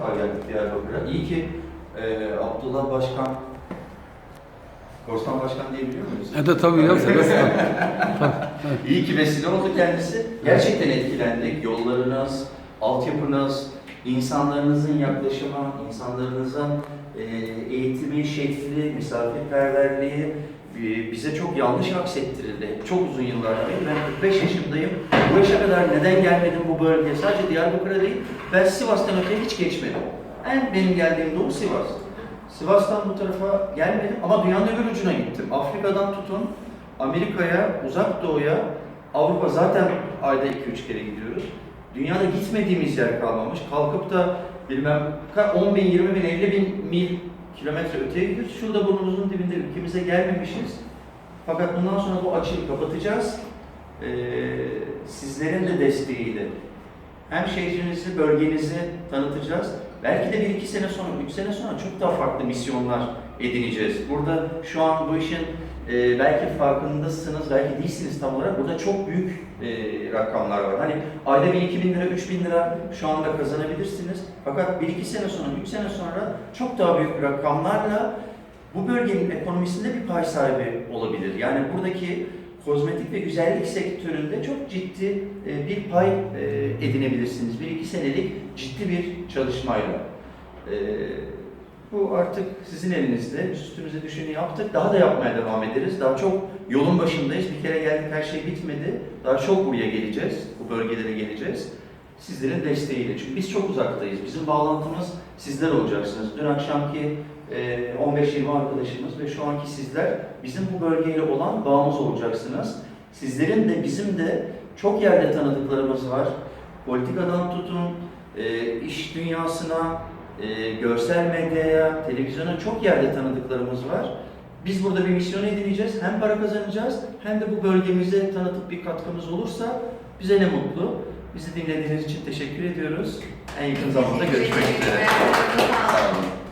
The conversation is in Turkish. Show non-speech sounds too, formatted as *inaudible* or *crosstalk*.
defa geldik Diyarbakır'a. İyi ki e, Abdullah Başkan, Korsan Başkan diyebiliyor muyuz? E de tabii ya Sebastian. *laughs* İyi ki vesile oldu kendisi. Gerçekten etkilendik. Yollarınız, altyapınız, insanlarınızın yaklaşımı, insanlarınızın e, eğitimi, şekli, misafirperverliği bize çok yanlış aksettirildi. Çok uzun yıllar beri. Ben 45 yaşındayım. Bu yaşa kadar neden gelmedim bu bölgeye? Sadece Diyarbakır'a değil, ben Sivas'tan öteye hiç geçmedim. En benim geldiğim doğu Sivas. Sivas'tan bu tarafa gelmedim ama dünyanın öbür ucuna gittim. Afrika'dan tutun, Amerika'ya, Uzak Doğu'ya, Avrupa zaten ayda 2-3 kere gidiyoruz. Dünyada gitmediğimiz yer kalmamış. Kalkıp da bilmem ka- 10 bin, 20 bin, 50 bin mil kilometre öteye gidiyoruz. Şurada burnumuzun dibinde ülkemize gelmemişiz. Fakat bundan sonra bu açığı kapatacağız. Ee, sizlerin de desteğiyle hem şehrinizi, bölgenizi tanıtacağız. Belki de bir iki sene sonra, üç sene sonra çok daha farklı misyonlar edineceğiz. Burada şu an bu işin e, belki farkındasınız, belki değilsiniz tam olarak. Burada çok büyük e, rakamlar var. Hani ayda 1000, 2000 lira, 3000 lira şu anda kazanabilirsiniz. Fakat bir iki sene sonra, üç sene sonra çok daha büyük rakamlarla bu bölgenin ekonomisinde bir pay sahibi olabilir. Yani buradaki kozmetik ve güzellik sektöründe çok ciddi e, bir pay e, edinebilirsiniz. Bir iki senelik ciddi bir çalışmayla. E, Bu artık sizin elinizde. Biz üstümüze düşeni yaptık. Daha da yapmaya devam ederiz. Daha çok yolun başındayız. Bir kere geldik her şey bitmedi. Daha çok buraya geleceğiz. Bu bölgelere geleceğiz. Sizlerin desteğiyle. Çünkü biz çok uzaktayız. Bizim bağlantımız sizler olacaksınız. Dün akşamki e, 15-20 arkadaşımız ve şu anki sizler bizim bu bölgeyle olan bağımız olacaksınız. Sizlerin de bizim de çok yerde tanıdıklarımız var. Politikadan tutun, e, iş dünyasına, e, görsel medyaya, televizyona çok yerde tanıdıklarımız var. Biz burada bir misyon edineceğiz. Hem para kazanacağız hem de bu bölgemize tanıtıp bir katkımız olursa bize ne mutlu. Bizi dinlediğiniz için teşekkür ediyoruz. En yakın zamanda görüşmek üzere. Sağ olun.